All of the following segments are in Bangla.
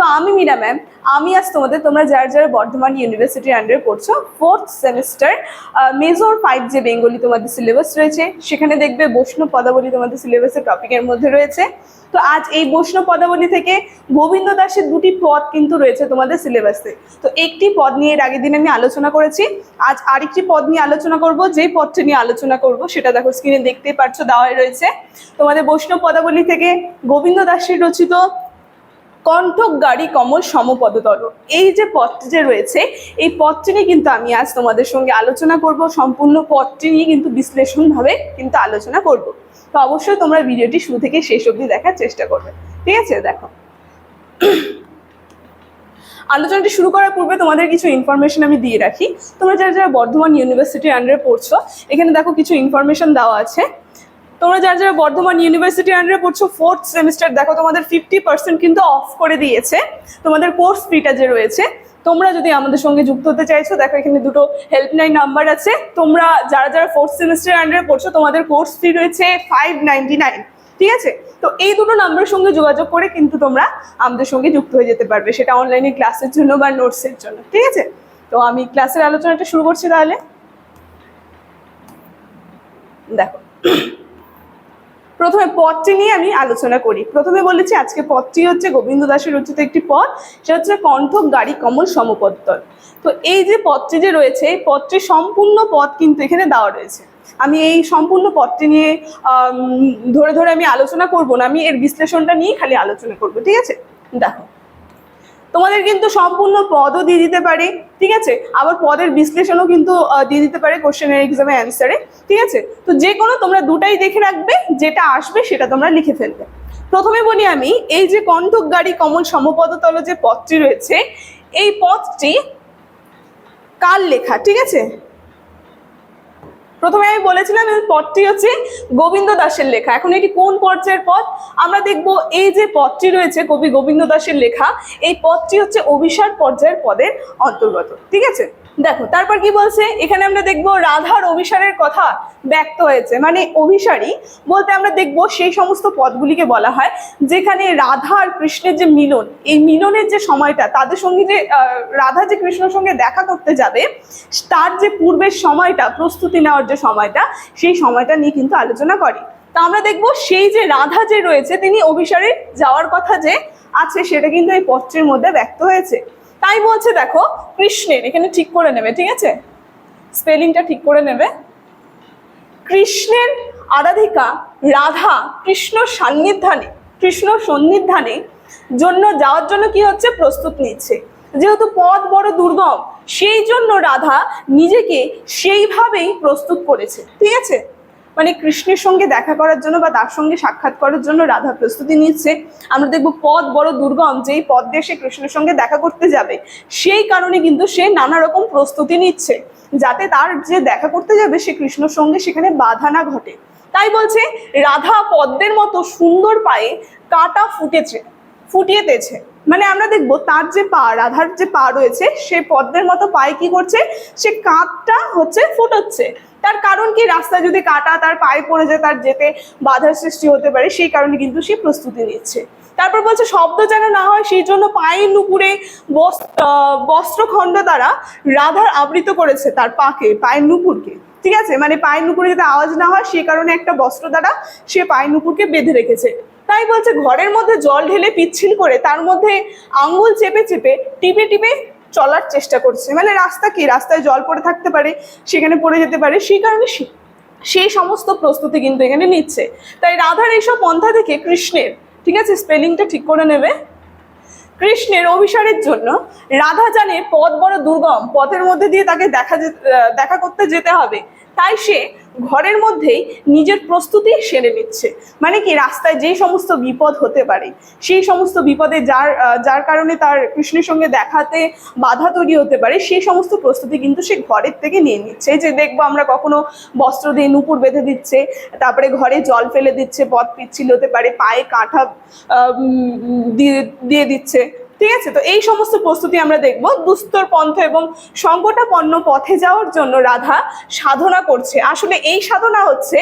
তো আমি মীরা ম্যাম আমি আজ তোমাদের, তোমরা যারা যারা বর্ধমান ইউনিভার্সিটির আন্ডারে পড়ছো ফোর্থ সেমিস্টার মেজর ফাইভ যে বেঙ্গলি তোমাদের সিলেবাস রয়েছে, সেখানে দেখবে বৈষ্ণব পদাবলী তোমাদের সিলেবাসের টপিকের মধ্যে রয়েছে। তো আজ এই বৈষ্ণব পদাবলী থেকে গোবিন্দ দাসের দুটি পদ কিন্তু রয়েছে তোমাদের সিলেবাসে তো একটি পদ নিয়ে এর আগের দিন আমি আলোচনা করেছি, আজ আরেকটি পদ নিয়ে আলোচনা করব, যেই পদটি নিয়ে আলোচনা করব সেটা দেখো স্ক্রিনে দেখতেই পাচ্ছ দেওয়াই রয়েছে। তোমাদের বৈষ্ণব পদাবলী থেকে গোবিন্দ দাসের রচিত কণ্ঠক গাড়ি কমল সমপদতল এই যে পথটি যে রয়েছে, এই পথটি নিয়ে কিন্তু আমি আজ তোমাদের সঙ্গে আলোচনা করব। সম্পূর্ণ পথটি নিয়ে কিন্তু বিশ্লেষণভাবে কিন্তু আলোচনা করব। তো অবশ্যই তোমরা ভিডিওটি শুরু থেকে শেষ অবধি দেখার চেষ্টা করবে। ঠিক আছে? দেখো। আলোচনাটি শুরু করার পূর্বে তোমাদের কিছু ইনফরমেশন আমি দিয়ে রাখি। তোমরা যারা যারা বর্ধমান ইউনিভার্সিটির আন্ডারে পড়ছো, এখানে দেখো কিছু ইনফরমেশন দেওয়া আছে। তোমরা যারা যারা বর্ধমান ইউনিভার্সিটির আন্ডারে পড়ছো ফোর্থ সেমিস্টার দেখো তোমাদের ফিফটি পার্সেন্ট কিন্তু অফ করে দিয়েছে। তোমাদের কোর্স ফিটা যে রয়েছে, তোমরা যদি আমাদের সঙ্গে যুক্ত হতে চাইছো, দেখো এখানে দুটো হেল্পলাইন নাম্বার আছে। তোমরা যারা যারা ফোর্থ সেমিস্টার আন্ডারে পড়ছো, তোমাদের কোর্স ফি রয়েছে ফাইভ ঠিক আছে? তো এই দুটো নাম্বারের সঙ্গে যোগাযোগ করে কিন্তু তোমরা আমাদের সঙ্গে যুক্ত হয়ে যেতে পারবে, সেটা অনলাইনে ক্লাসের জন্য বা নোটসের জন্য। ঠিক আছে? তো আমি ক্লাসের আলোচনাটা শুরু করছি তাহলে। দেখো। প্রথমে পথটি নিয়ে আমি আলোচনা করি। প্রথমে বলেছি আজকে পথটি হচ্ছে গোবিন্দ দাসের রচিত একটি পথ সেটা হচ্ছে কণ্ঠক গাড়ি কমল সমপত্তর। তো এই যে পথটি যে রয়েছে, এই পথটির সম্পূর্ণ পথ কিন্তু এখানে দেওয়া রয়েছে। আমি এই সম্পূর্ণ পথটি নিয়ে ধরে ধরে আমি আলোচনা করব না, আমি এর বিশ্লেষণটা নিয়ে খালি আলোচনা করব, ঠিক আছে? দেখো। তোমাদের কিন্তু সম্পূর্ণ পদও দিয়ে দিতে পারে, ঠিক আছে? আবার পদের বিশ্লেষণও কিন্তু দিয়ে দিতে পারে কোশ্চেনের এক্সামে অ্যান্সারে ঠিক আছে? তো যে কোনো তোমরা দুটাই দেখে রাখবে, যেটা আসবে সেটা তোমরা লিখে ফেলবে। প্রথমে বলি আমি, এই যে কণ্ঠক গাড়ি কমল সমপদতল যে পথটি রয়েছে, এই পথটি কার লেখা, ঠিক আছে? প্রথমে আমি বলেছিলাম এই পদটি হচ্ছে গোবিন্দ দাসের লেখা। এখন এটি কোন পর্যায়ের পথ আমরা দেখব এই যে পদটি রয়েছে কবি গোবিন্দ দাসের লেখা, এই পদটি হচ্ছে অভিশার পর্যায়ের পদের অন্তর্গত। ঠিক আছে? দেখো, তারপর কি বলছে? এখানে আমরা দেখব রাধার অভিসারের কথা ব্যক্ত হয়েছে। মানে অভিসারী বলতে আমরা দেখব সেই সমস্ত পদগুলিকে বলা হয়, যেখানে রাধা আর কৃষ্ণের যে মিলন, এই মিলনের যে সময়টা, তাদের সঙ্গে যে রাধা যে কৃষ্ণের সঙ্গে দেখা করতে যাবে, তার যে পূর্বের সময়টা, প্রস্তুতি নেওয়ার যে সময়টা, সেই সময়টা নিয়ে কিন্তু আলোচনা করে। তা আমরা দেখব সেই যে রাধা যে রয়েছে, তিনি অভিসারে যাওয়ার কথা যে আছে, সেটা কিন্তু এই পত্রের মধ্যে ব্যক্ত হয়েছে। তাই বলছে, দেখো, কৃষ্ণের, এখানে ঠিক করে নেবে, ঠিক আছে? স্পেলিংটা ঠিক করে নেবে। কৃষ্ণের আরাধিকা রাধা, কৃষ্ণ সান্নিধানে কৃষ্ণ সন্নিধানে জন্য যাওয়ার জন্য কি হচ্ছে? প্রস্তুত নিচ্ছে। যেহেতু পথ বড় দুর্গম, সেই জন্য রাধা নিজেকে সেইভাবেই প্রস্তুত করেছে। ঠিক আছে? মানে কৃষ্ণের সঙ্গে দেখা করার জন্য বা তার সঙ্গে সাক্ষাৎ করার জন্য রাধা প্রস্তুতি নিচ্ছে। আমরা দেখব পদ বড় দুর্গম, যেই পদ দিয়ে সে কৃষ্ণের সঙ্গে দেখা করতে যাবে। সেই কারণে কিন্তু সে নানা রকম প্রস্তুতি নিচ্ছে, যাতে তার যে দেখা করতে যাবে, সে কৃষ্ণর সঙ্গে সেখানে বাধা না ঘটে। তাই বলছে, রাধা পদ্মের মতো সুন্দর পায়ে কাটা ফুটেছে। ফুটিয়েতেছে মানে আমরা দেখব তার যে পা, রাধার যে পা রয়েছে, সে পদ্মের মতো পায়ে কি করছে? সে কাঁধটা হচ্ছে ফুটোচ্ছে। তার কারণ কি? রাস্তায় যদি কাটা, তার পায়ে পড়ে যায়, তার যেতে বাধার সৃষ্টি হতে পারে, সেই কারণে কিন্তু সে প্রস্তুতি নিচ্ছে। তারপর বলছে, শব্দ যেন না হয়, সেই জন্য পায়ের নুপুরে বস্ত্রখণ্ড দ্বারা রাধার আবৃত করেছে তার পাকে, পায়ের নুপুরকে। ঠিক আছে? মানে পায়ের নুপুরে যাতে আওয়াজ না হয় সেই কারণে একটা বস্ত্র দ্বারা সে পায়ের নুপুরকে বেঁধে রেখেছে। তাই বলছে ঘরের মধ্যে জল ঢেলে পিচ্ছিল করে, তার মধ্যে আঙ্গুল চেপে চেপে টিপে টিপে চলার চেষ্টা করছে। মানে রাস্তা কি? রাস্তায় জল পড়ে থাকতে পারে, সেখানে পড়ে যেতে পারে, সেই কারণে সেই সমস্ত প্রস্তুতি কিন্তু এখানে নিচ্ছে। তাই রাধার এইসব পন্থা থেকে কৃষ্ণের, ঠিক আছে, স্পেলিংটা ঠিক করে নেবে। কৃষ্ণের অভিসারের জন্য রাধা জানে পথ বড় দুর্গম, পথের মধ্যে দিয়ে তাকে দেখা দেখা করতে যেতে হবে। তাই সে ঘরের মধ্যেই নিজের প্রস্তুতি সেরে নিচ্ছে। মানে কি, রাস্তায় যে সমস্ত বিপদ হতে পারে, সেই সমস্ত বিপদে যার যার কারণে তার কৃষ্ণের সঙ্গে দেখাতে বাধা তৈরি হতে পারে, সেই সমস্ত প্রস্তুতি কিন্তু সে ঘরের থেকে নিয়ে নিচ্ছে। যে দেখব আমরা কখনো বস্ত্র দিয়ে নুপুর বেঁধে দিচ্ছে, তারপরে ঘরে জল ফেলে দিচ্ছে, পথ পিচ্ছিল হতে পারে, পায়ে কাঁঠা দিয়ে দিয়ে দিচ্ছে। ঠিক আছে? তো এই সমস্ত প্রস্তুতি আমরা দেখব। দুস্তর পন্থ এবং সংকটাপন্ন পথে যাওয়ার জন্য রাধা সাধনা করছে। আসলে এই সাধনা হচ্ছে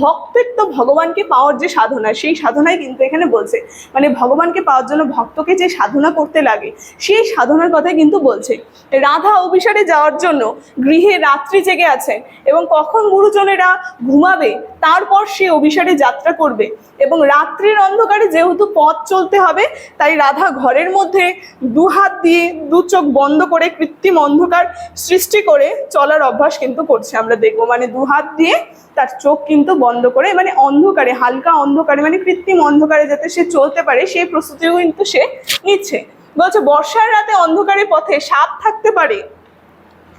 ভক্তের তো ভগবানকে পাওয়ার যে সাধনা, সেই সাধনাই কিন্তু এখানে বলছে। মানে ভগবানকে পাওয়ার জন্য ভক্তকে যে সাধনা করতে লাগে, সেই সাধনার কথাই কিন্তু বলছে। রাধা অভিসারে যাওয়ার জন্য গৃহে রাত্রি জেগে আছেন এবং কখন গুরুজনেরা ঘুমাবে, তারপর সে অভিসারে যাত্রা করবে। এবং রাত্রির অন্ধকারে যেহেতু পথ চলতে হবে, তাই রাধা ঘরের মধ্যে দু হাত দিয়ে দু চোখ বন্ধ করে কৃত্রিম অন্ধকার সৃষ্টি করে চলার অভ্যাস কিন্তু করছে। আমরা দেখব মানে দু হাত দিয়ে তার চোখ কিন্তু বন্ধ করে মানে অন্ধকারে, হালকা অন্ধকারে মানে কৃত্রিম অন্ধকারে যাতে সে চলতে পারে, সেই প্রস্তুতিও কিন্তু সে নিচ্ছে। বলছে, বর্ষার রাতে অন্ধকারের পথে সাপ থাকতে পারে।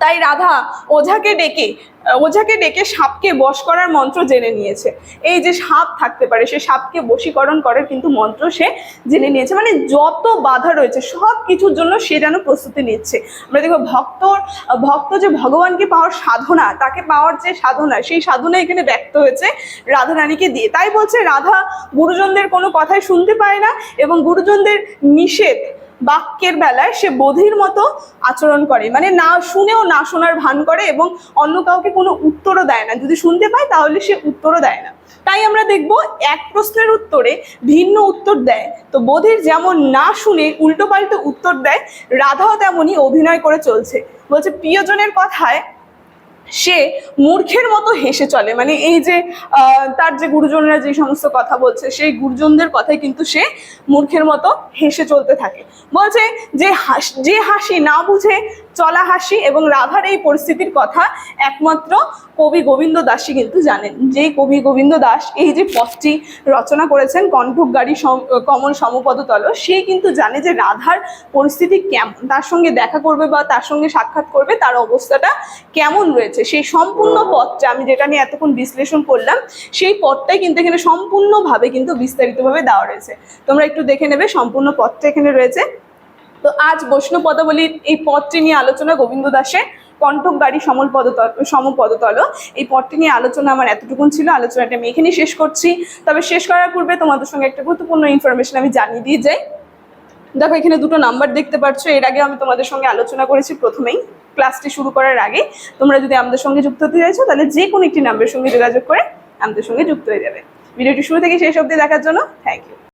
তাই রাধা ওঝাকে ডেকে ওঝাকে ডেকে সাপকে বশ করার মন্ত্র জেনে নিয়েছে। এই যে সাপ থাকতে পারে, সে সাপকে বশীকরণ করার কিন্তু মন্ত্র সে জেনে নিয়েছে। মানে যত বাধা রয়েছে, সব কিছুর জন্য সে যেন প্রস্তুতি নিচ্ছে। আমরা দেখব ভক্ত ভক্ত যে ভগবানকে পাওয়ার সাধনা, তাকে পাওয়ার যে সাধনা, সেই সাধনা এখানে ব্যক্ত হয়েছে রাধা রানীকে দিয়ে। তাই বলছে, রাধা, গুরুজনদের কোনো কথাই শুনতে পায় না এবং গুরুজনদের নিষেধ বাক্যের বেলায় সে বোধির মতো আচরণ করে। মানে না শুনেও না শোনার ভান করে এবং অন্য কাউকে কোনো উত্তরও দেয় না। যদি শুনতে পায় তাহলে সে উত্তরও দেয় না। তাই আমরা দেখব এক প্রশ্নের উত্তরে ভিন্ন উত্তর দেয়। তো বোধির যেমন না শুনে উল্টোপাল্টো উত্তর দেয়, রাধাও তেমনই অভিনয় করে চলছে। বলছে, প্রিয়জনের কথায় সে মূর্খের মতো হেসে চলে। মানে এই যে তার যে গুরুজনরা যে সমস্ত কথা বলছে, সেই গুরুজনদের কথাই কিন্তু সে মূর্খের মতো হেসে চলতে থাকে। বলছে যে যে হাসি না বুঝে চলা হাসি এবং রাধার এই পরিস্থিতির কথা একমাত্র কবি গোবিন্দ দাসই কিন্তু জানেন। যে কবি গোবিন্দ দাস এই যে পথটি রচনা করেছেন কণ্ঠকারী কমল সমপদতল সে কিন্তু জানে যে রাধার পরিস্থিতি কেমন। তার সঙ্গে দেখা করবে বা তার সঙ্গে সাক্ষাৎ করবে, তার অবস্থাটা কেমন রয়েছে? সেই সম্পূর্ণ পথটা আমি যেটা নিয়ে এতক্ষণ বিশ্লেষণ করলাম, সেই পথটাই কিন্তু এখানে সম্পূর্ণভাবে কিন্তু বিস্তারিতভাবে দেওয়া রয়েছে। তোমরা একটু দেখে নেবে, সম্পূর্ণ পথটা এখানে রয়েছে। তো আজ বৈষ্ণব পদাবলীর এই পথটি নিয়ে আলোচনা গোবিন্দ দাসের, কণ্ঠক গাড়ি সমল পদতল। সমপদতল এই পথটি নিয়ে আলোচনা আমার এতটুকুন ছিল, আলোচনাটা আমি এখানেই শেষ করছি। তবে শেষ করার পূর্বে তোমাদের সঙ্গে একটা গুরুত্বপূর্ণ ইনফরমেশন আমি জানিয়ে দিয়ে যাই দেখো এখানে দুটো নাম্বার দেখতে পাচ্ছ এর আগে আমি তোমাদের সঙ্গে আলোচনা করেছি প্রথমেই ক্লাসটি শুরু করার আগে। তোমরা যদি আমাদের সঙ্গে যুক্ত হতে চাইছো, তাহলে যে কোনো একটি নাম্বারের সঙ্গে যোগাযোগ করে আমাদের সঙ্গে যুক্ত হয়ে যাবে। ভিডিওটি শুরু থেকে শেষ অবধি দেখার জন্য থ্যাংক ইউ